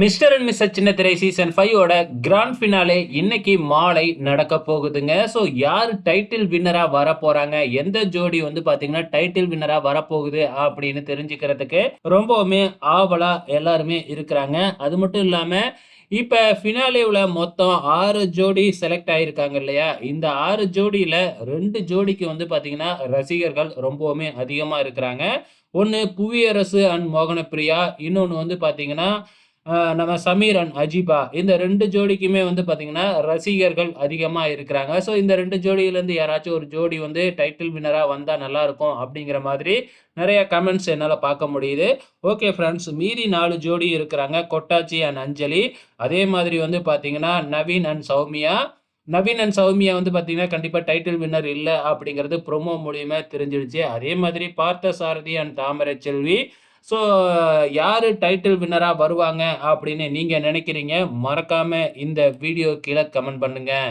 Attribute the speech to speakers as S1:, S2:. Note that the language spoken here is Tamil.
S1: மிஸ்டர் அண்ட் மிஸ்ஸர் சின்ன திரை சீசன் ஃபைவோட கிராண்ட் ஃபினாலே இன்னைக்கு மாலை நடக்க போகுதுங்க. ஸோ யார் டைட்டில் வின்னராக வர போறாங்க எந்த ஜோடி வந்து பார்த்தீங்கன்னா டைட்டில் வின்னராக வரப்போகுது அப்படின்னு தெரிஞ்சுக்கிறதுக்கு ரொம்பவுமே ஆவலா எல்லாருமே இருக்கிறாங்க. அது மட்டும் இல்லாமல் இப்போ ஃபினாலேவில் மொத்தம் ஆறு ஜோடி செலக்ட் ஆகியிருக்காங்க இல்லையா? இந்த ஆறு ஜோடியில் ரெண்டு ஜோடிக்கு வந்து பார்த்தீங்கன்னா ரசிகர்கள் ரொம்பவுமே அதிகமாக இருக்கிறாங்க. ஒன்று புவியரசு அண்ட் மோகனப்பிரியா இன்னொன்று வந்து பார்த்தீங்கன்னா நம்ம சமீர் அண்ட் அஜிபா இந்த ரெண்டு ஜோடிக்குமே வந்து பார்த்தீங்கன்னா ரசிகர்கள் அதிகமாக இருக்கிறாங்க. ஸோ இந்த ரெண்டு ஜோடியிலேருந்து யாராச்சும் ஒரு ஜோடி வந்து டைட்டில் வின்னராக வந்தால் நல்லாயிருக்கும் அப்படிங்கிற மாதிரி நிறைய கமெண்ட்ஸ் என்னால் பார்க்க முடியுது. ஓகே ஃப்ரெண்ட்ஸ் மீதி நாலு ஜோடி இருக்கிறாங்க. கொட்டாச்சி அண்ட் அஞ்சலி. அதே மாதிரி வந்து பார்த்தீங்கன்னா நவீன் அண்ட் சௌமியா. நவீன் அண்ட் சௌமியா வந்து பார்த்தீங்கன்னா கண்டிப்பாக டைட்டில் வின்னர் இல்லை அப்படிங்கிறது ப்ரோமோ மூலியமாக தெரிஞ்சிடுச்சு. அதே மாதிரி பார்த்த சாரதி அண்ட் தாமரை செல்வி ஸோ யார் டைட்டில் வின்னராக வருவாங்க அப்படின்னு நீங்கள் நினைக்கிறீங்க மறக்காமல் இந்த வீடியோ கீழே கமெண்ட் பண்ணுங்கள்